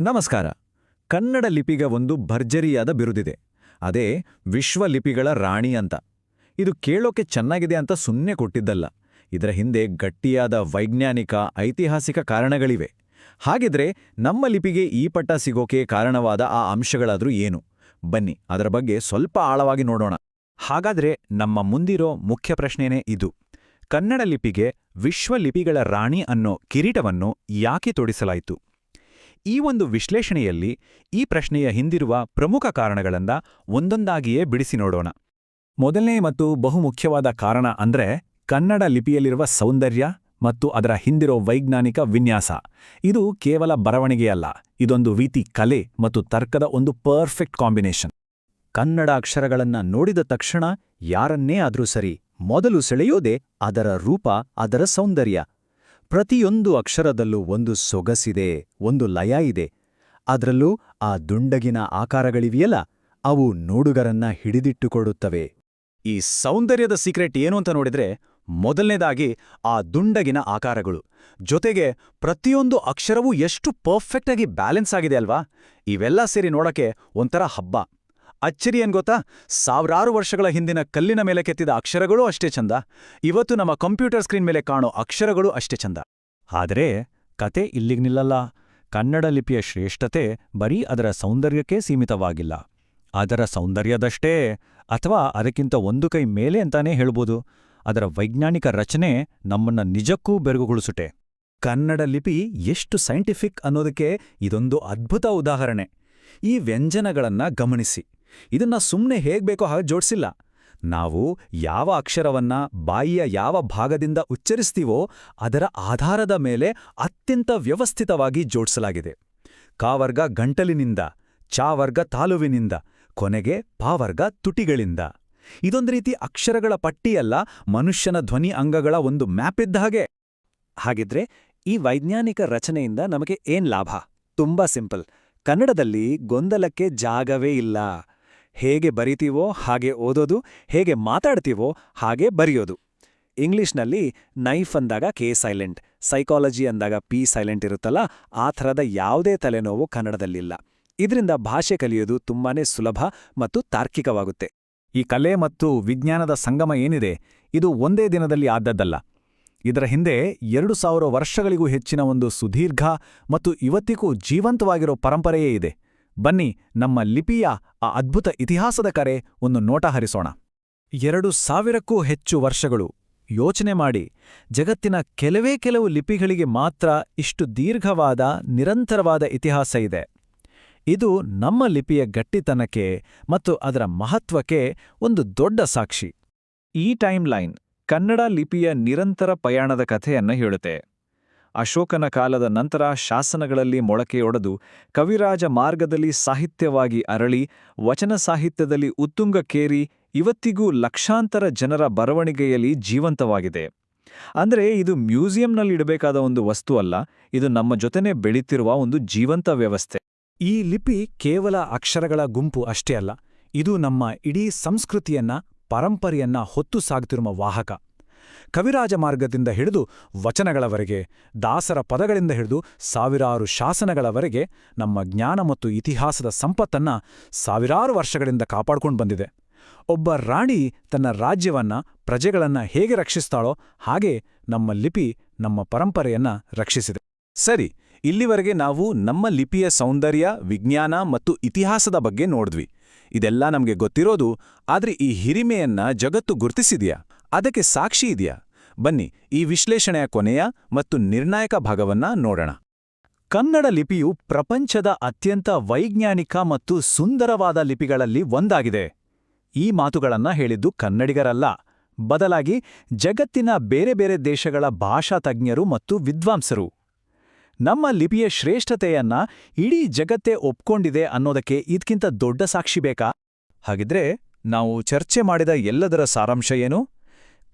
ನಮಸ್ಕಾರ. ಕನ್ನಡ ಲಿಪಿಗ ಒಂದು ಭರ್ಜರಿಯಾದ ಬಿರುದಿದೆ. ಅದೇ ವಿಶ್ವ ಲಿಪಿಗಳ ರಾಣಿ ಅಂತ. ಇದು ಕೇಳೋಕೆ ಚೆನ್ನಾಗಿದೆ ಅಂತ ಸುಮ್ಮನೆ ಕೊಟ್ಟಿದ್ದಲ್ಲ. ಇದರ ಹಿಂದೆ ಗಟ್ಟಿಯಾದ ವೈಜ್ಞಾನಿಕ, ಐತಿಹಾಸಿಕ ಕಾರಣಗಳಿವೆ. ಹಾಗಿದ್ರೆ ನಮ್ಮ ಲಿಪಿಗೆ ಈ ಪಟ್ಟ ಸಿಗೋಕೆ ಕಾರಣವಾದ ಆ ಅಂಶಗಳಾದರೂ ಏನು? ಬನ್ನಿ, ಅದರ ಬಗ್ಗೆ ಸ್ವಲ್ಪ ಆಳವಾಗಿ ನೋಡೋಣ. ಹಾಗಾದ್ರೆ ನಮ್ಮ ಮುಂದಿರೋ ಮುಖ್ಯ ಪ್ರಶ್ನೆನೇ ಇದು. ಕನ್ನಡ ಲಿಪಿಗೆ ವಿಶ್ವ ಲಿಪಿಗಳ ರಾಣಿ ಅನ್ನೋ ಕಿರೀಟವನ್ನು ಯಾಕೆ ತೊಡಿಸಲಾಯಿತು? ಈ ಒಂದು ವಿಶ್ಲೇಷಣೆಯಲ್ಲಿ ಈ ಪ್ರಶ್ನೆಯ ಹಿಂದಿರುವ ಪ್ರಮುಖ ಕಾರಣಗಳನ್ನ ಒಂದೊಂದಾಗಿಯೇ ಬಿಡಿಸಿ ನೋಡೋಣ. ಮೊದಲನೇ ಮತ್ತು ಬಹುಮುಖ್ಯವಾದ ಕಾರಣ ಅಂದ್ರೆ ಕನ್ನಡ ಲಿಪಿಯಲ್ಲಿರುವ ಸೌಂದರ್ಯ ಮತ್ತು ಅದರ ಹಿಂದಿರೋ ವೈಜ್ಞಾನಿಕ ವಿನ್ಯಾಸ. ಇದು ಕೇವಲ ಬರವಣಿಗೆಯಲ್ಲ ಇದೊಂದು ರೀತಿ ಕಲೆ ಮತ್ತು ತರ್ಕದ ಒಂದು ಪರ್ಫೆಕ್ಟ್ ಕಾಂಬಿನೇಷನ್. ಕನ್ನಡ ಅಕ್ಷರಗಳನ್ನ ನೋಡಿದ ತಕ್ಷಣ ಯಾರನ್ನೇ ಆದ್ರೂ ಸರಿ ಮೊದಲು ಸೆಳೆಯೋದೆ ಅದರ ರೂಪ, ಅದರ ಸೌಂದರ್ಯ ಪ್ರತಿಯೊಂದು ಅಕ್ಷರದಲ್ಲೂ ಒಂದು ಸೊಗಸಿದೆ, ಒಂದು ಲಯ ಇದೆ. ಅದರಲ್ಲೂ ಆ ದುಂಡಗಿನ ಆಕಾರಗಳಿವೆಯಲ್ಲ, ಅವು ನೋಡುಗರನ್ನ ಹಿಡಿದಿಟ್ಟುಕೊಡುತ್ತವೆ. ಈ ಸೌಂದರ್ಯದ ಸೀಕ್ರೆಟ್ ಏನು ಅಂತ ನೋಡಿದ್ರೆ, ಮೊದಲನೇದಾಗಿ ಆ ದುಂಡಗಿನ ಆಕಾರಗಳು. ಜೊತೆಗೆ ಪ್ರತಿಯೊಂದು ಅಕ್ಷರವೂ ಎಷ್ಟು ಪರ್ಫೆಕ್ಟಾಗಿ ಬ್ಯಾಲೆನ್ಸ್ ಆಗಿದೆ ಅಲ್ವಾ? ಇವೆಲ್ಲ ಸೇರಿ ನೋಡಕ್ಕೆ ಒಂಥರ ಹಬ್ಬ. ಅಚ್ಚರಿ ಏನ್ ಗೊತ್ತಾ? ಸಾವಿರಾರು ವರ್ಷಗಳ ಹಿಂದಿನ ಕಲ್ಲಿನ ಮೇಲೆ ಕೆತ್ತಿದ ಅಕ್ಷರಗಳೂ ಅಷ್ಟೇ ಚಂದ. ಇವತ್ತು ನಮ್ಮ ಕಂಪ್ಯೂಟರ್ ಸ್ಕ್ರೀನ್ ಮೇಲೆ ಕಾಣೋ ಅಕ್ಷರಗಳೂ ಅಷ್ಟೇ ಚಂದ. ಆದರೆ ಕತೆ ಇಲ್ಲಿಗೆ ನಿಲ್ಲಲ್ಲ. ಕನ್ನಡ ಲಿಪಿಯ ಶ್ರೇಷ್ಠತೆ ಬರೀ ಅದರ ಸೌಂದರ್ಯಕ್ಕೆ ಸೀಮಿತವಾಗಿಲ್ಲ. ಅದರ ಸೌಂದರ್ಯದಷ್ಟೇ ಅಥವಾ ಅದಕ್ಕಿಂತ ಒಂದು ಕೈ ಮೇಲೆ ಅಂತಾನೇ ಹೇಳ್ಬೋದು. ಅದರ ವೈಜ್ಞಾನಿಕ ರಚನೆ ನಮ್ಮನ್ನ ನಿಜಕ್ಕೂ ಬೆರಗುಗೊಳಿಸುಟೆ ಕನ್ನಡ ಲಿಪಿ ಎಷ್ಟು ಸೈಂಟಿಫಿಕ್ ಅನ್ನೋದಕ್ಕೆ ಇದೊಂದು ಅದ್ಭುತ ಉದಾಹರಣೆ. ಈ ವ್ಯಂಜನಗಳನ್ನ ಗಮನಿಸಿ. ಇದನ್ನ ಸುಮ್ಮನೆ ಹೇಗ್ಬೇಕೋ ಹಾಗೆ ಜೋಡಿಸಿಲ್ಲ. ನಾವು ಯಾವ ಅಕ್ಷರವನ್ನ ಬಾಯಿಯ ಯಾವ ಭಾಗದಿಂದ ಉಚ್ಚರಿಸ್ತೀವೋ ಅದರ ಆಧಾರದ ಮೇಲೆ ಅತ್ಯಂತ ವ್ಯವಸ್ಥಿತವಾಗಿ ಜೋಡಿಸಲಾಗಿದೆ. ಕಾವರ್ಗ ಗಂಟಲಿನಿಂದ ಚಾವರ್ಗ ತಾಲುವಿನಿಂದ, ಕೊನೆಗೆ ಪಾವರ್ಗ ತುಟಿಗಳಿಂದ. ಇದೊಂದು ರೀತಿ ಅಕ್ಷರಗಳ ಪಟ್ಟಿಯಲ್ಲ, ಮನುಷ್ಯನ ಧ್ವನಿ ಅಂಗಗಳ ಒಂದು ಮ್ಯಾಪ್ ಇದ್ದ ಹಾಗೆ. ಹಾಗಿದ್ರೆ ಈ ವೈಜ್ಞಾನಿಕ ರಚನೆಯಿಂದ ನಮಗೆ ಏನ್ ಲಾಭ? ತುಂಬಾ ಸಿಂಪಲ್. ಕನ್ನಡದಲ್ಲಿ ಗೊಂದಲಕ್ಕೆ ಜಾಗವೇ ಇಲ್ಲ. ಹೇಗೆ ಬರಿತೀವೋ ಹಾಗೆ ಓದೋದು, ಹೇಗೆ ಮಾತಾಡ್ತೀವೋ ಹಾಗೆ ಬರೆಯೋದು. ಇಂಗ್ಲಿಷ್ನಲ್ಲಿ ನೈಫ್ ಅಂದಾಗ ಕೆ ಸೈಲೆಂಟ್, ಸೈಕಾಲಜಿ ಅಂದಾಗ ಪಿ ಸೈಲೆಂಟ್ ಇರುತ್ತಲ್ಲ, ಆ ಥರದ ಯಾವುದೇ ತಲೆನೋವು ಕನ್ನಡದಲ್ಲಿಲ್ಲ. ಇದರಿಂದ ಭಾಷೆ ಕಲಿಯೋದು ತುಂಬಾನೇ ಸುಲಭ ಮತ್ತು ತಾರ್ಕಿಕವಾಗುತ್ತೆ. ಈ ಕಲೆ ಮತ್ತು ವಿಜ್ಞಾನದ ಸಂಗಮ ಏನಿದೆ, ಇದು ಒಂದೇ ದಿನದಲ್ಲಿ ಆದದ್ದಲ್ಲ. ಇದರ ಹಿಂದೆ ಎರಡು ಸಾವಿರ ವರ್ಷಗಳಿಗೂ ಹೆಚ್ಚಿನ ಒಂದು ಸುದೀರ್ಘ ಮತ್ತು ಇವತ್ತಿಗೂ ಜೀವಂತವಾಗಿರೋ ಪರಂಪರೆಯೇ ಇದೆ. ಬನ್ನಿ ನಮ್ಮ ಲಿಪಿಯ ಆ ಅದ್ಭುತ ಇತಿಹಾಸದ ಕರೆ ಒಂದು ನೋಟ ಹರಿಸೋಣ. ಎರಡು ಸಾವಿರಕ್ಕೂ ಹೆಚ್ಚು ವರ್ಷಗಳು. ಯೋಚನೆ ಮಾಡಿ. ಜಗತ್ತಿನ ಕೆಲವೇ ಕೆಲವು ಲಿಪಿಗಳಿಗೆ ಮಾತ್ರ ಇಷ್ಟು ದೀರ್ಘವಾದ, ನಿರಂತರವಾದ ಇತಿಹಾಸ ಇದೆ. ಇದು ನಮ್ಮ ಲಿಪಿಯ ಗಟ್ಟಿತನಕ್ಕೆ ಮತ್ತು ಅದರ ಮಹತ್ವಕ್ಕೆ ಒಂದು ದೊಡ್ಡ ಸಾಕ್ಷಿ. ಈ ಟೈಮ್ ಲೈನ್ ಕನ್ನಡ ಲಿಪಿಯ ನಿರಂತರ ಪಯಾಣದ ಕಥೆಯನ್ನು ಹೇಳುತ್ತೆ. ಅಶೋಕನ ಕಾಲದ ನಂತರ ಶಾಸನಗಳಲ್ಲಿ ಮೊಳಕೆಯೊಡೆದು ಕವಿರಾಜ ಮಾರ್ಗದಲ್ಲಿ ಸಾಹಿತ್ಯವಾಗಿ ಅರಳಿ, ವಚನ ಸಾಹಿತ್ಯದಲ್ಲಿ ಉತ್ತುಂಗಕ್ಕೇರಿ ಇವತ್ತಿಗೂ ಲಕ್ಷಾಂತರ ಜನರ ಬರವಣಿಗೆಯಲ್ಲಿ ಜೀವಂತವಾಗಿದೆ. ಅಂದ್ರೆ ಇದು ಮ್ಯೂಸಿಯಂನಲ್ಲಿಡಬೇಕಾದ ಒಂದು ವಸ್ತು ಅಲ್ಲ, ಇದು ನಮ್ಮ ಜೊತೆನೆ ಬೆಳೀತಿರುವ ಒಂದು ಜೀವಂತ ವ್ಯವಸ್ಥೆ. ಈ ಲಿಪಿ ಕೇವಲ ಅಕ್ಷರಗಳ ಗುಂಪು ಅಷ್ಟೇ ಅಲ್ಲ, ಇದು ನಮ್ಮ ಇಡೀ ಸಂಸ್ಕೃತಿಯನ್ನ, ಪರಂಪರೆಯನ್ನ ಹೊತ್ತು ಸಾಗುತ್ತಿರುವ ವಾಹಕ. ಕವಿರಾಜ ಮಾರ್ಗದಿಂದ ಹಿಡಿದು ವಚನಗಳವರೆಗೆ, ದಾಸರ ಪದಗಳಿಂದ ಹಿಡಿದು ಸಾವಿರಾರು ಶಾಸನಗಳವರೆಗೆ ನಮ್ಮ ಜ್ಞಾನ ಮತ್ತು ಇತಿಹಾಸದ ಸಂಪತ್ತನ್ನ ಸಾವಿರಾರು ವರ್ಷಗಳಿಂದ ಕಾಪಾಡಿಕೊಂಡು ಬಂದಿದೆ. ಒಬ್ಬ ರಾಣಿ ತನ್ನ ರಾಜ್ಯವನ್ನ, ಪ್ರಜೆಗಳನ್ನ ಹೇಗೆ ರಕ್ಷಿಸ್ತಾಳೋ ಹಾಗೆ ನಮ್ಮ ಲಿಪಿ ನಮ್ಮ ಪರಂಪರೆಯನ್ನ ರಕ್ಷಿಸಿದೆ. ಸರಿ, ಇಲ್ಲಿವರೆಗೆ ನಾವು ನಮ್ಮ ಲಿಪಿಯ ಸೌಂದರ್ಯ, ವಿಜ್ಞಾನ ಮತ್ತು ಇತಿಹಾಸದ ಬಗ್ಗೆ ನೋಡಿದ್ವಿ. ಇದೆಲ್ಲ ನಮಗೆ ಗೊತ್ತಿರೋದು, ಆದ್ರೆ ಈ ಹಿರಿಮೆಯನ್ನ ಜಗತ್ತು ಗುರ್ತಿಸಿದ್ಯಾ? ಅದಕ್ಕೆ ಸಾಕ್ಷಿ ಇದೆಯಾ? ಬನ್ನಿ, ಈ ವಿಶ್ಲೇಷಣೆಯ ಕೊನೆಯ ಮತ್ತು ನಿರ್ಣಾಯಕ ಭಾಗವನ್ನ ನೋಡೋಣ. ಕನ್ನಡ ಲಿಪಿಯು ಪ್ರಪಂಚದ ಅತ್ಯಂತ ವೈಜ್ಞಾನಿಕ ಮತ್ತು ಸುಂದರವಾದ ಲಿಪಿಗಳಲ್ಲಿ ಒಂದಾಗಿದೆ. ಈ ಮಾತುಗಳನ್ನ ಹೇಳಿದ್ದು ಕನ್ನಡಿಗರಲ್ಲ, ಬದಲಾಗಿ ಜಗತ್ತಿನ ಬೇರೆ ಬೇರೆ ದೇಶಗಳ ಭಾಷಾ ತಜ್ಞರು ಮತ್ತು ವಿದ್ವಾಂಸರು. ನಮ್ಮ ಲಿಪಿಯ ಶ್ರೇಷ್ಠತೆಯನ್ನ ಇಡೀ ಜಗತ್ತೇ ಒಪ್ಕೊಂಡಿದೆ ಅನ್ನೋದಕ್ಕೆ ಇದಕ್ಕಿಂತ ದೊಡ್ಡ ಸಾಕ್ಷಿ ಬೇಕಾ? ಹಾಗಿದ್ರೆ, ನಾವು ಚರ್ಚೆ ಮಾಡಿದ ಎಲ್ಲದರ ಸಾರಾಂಶ ಏನು?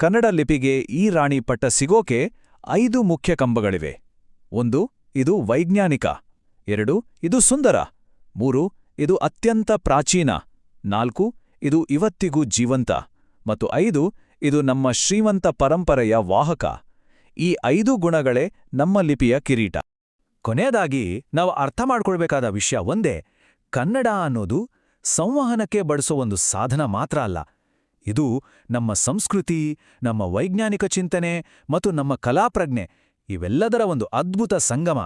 ಕನ್ನಡ ಲಿಪಿಗೆ ಈ ರಾಣಿ ಪಟ್ಟ ಸಿಗೋಕೆ ಐದು ಮುಖ್ಯ ಕಂಬಗಳಿವೆ. ಒಂದು, ಇದು ವೈಜ್ಞಾನಿಕ. ಎರಡು, ಇದು ಸುಂದರ. ಮೂರು, ಇದು ಅತ್ಯಂತ ಪ್ರಾಚೀನ. ನಾಲ್ಕು, ಇದು ಇವತ್ತಿಗೂ ಜೀವಂತ. ಮತ್ತು ಐದು, ಇದು ನಮ್ಮ ಶ್ರೀಮಂತ ಪರಂಪರೆಯ ವಾಹಕ. ಈ ಐದು ಗುಣಗಳೇ ನಮ್ಮ ಲಿಪಿಯ ಕಿರೀಟ. ಕೊನೆಯದಾಗಿ, ನಾವು ಅರ್ಥ ಮಾಡ್ಕೊಳ್ಬೇಕಾದ ವಿಷಯ ಒಂದೇ. ಕನ್ನಡ ಅನ್ನೋದು ಸಂವಹನಕ್ಕೆ ಬಳಸೋ ಒಂದು ಸಾಧನ ಮಾತ್ರ ಅಲ್ಲ. ಇದು ನಮ್ಮ ಸಂಸ್ಕೃತಿ, ನಮ್ಮ ವೈಜ್ಞಾನಿಕ ಚಿಂತನೆ ಮತ್ತು ನಮ್ಮ ಕಲಾಪ್ರಜ್ಞೆ. ಇವೆಲ್ಲದರ ಒಂದು ಅದ್ಭುತ ಸಂಗಮ.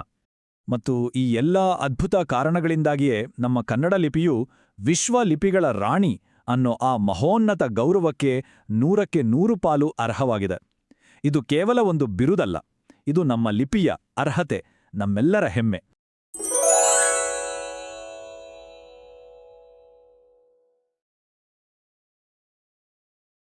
ಮತ್ತು ಈ ಎಲ್ಲ ಅದ್ಭುತ ಕಾರಣಗಳಿಂದಾಗಿಯೇ ನಮ್ಮ ಕನ್ನಡ ಲಿಪಿಯು ವಿಶ್ವ ಲಿಪಿಗಳ ರಾಣಿ ಅನ್ನೋ ಆ ಮಹೋನ್ನತ ಗೌರವಕ್ಕೆ ನೂರಕ್ಕೆ ನೂರು ಪಾಲು ಅರ್ಹವಾಗಿದೆ. ಇದು ಕೇವಲ ಒಂದು ಬಿರುದಲ್ಲ, ಇದು ನಮ್ಮ ಲಿಪಿಯ ಅರ್ಹತೆ, ನಮ್ಮೆಲ್ಲರ ಹೆಮ್ಮೆ.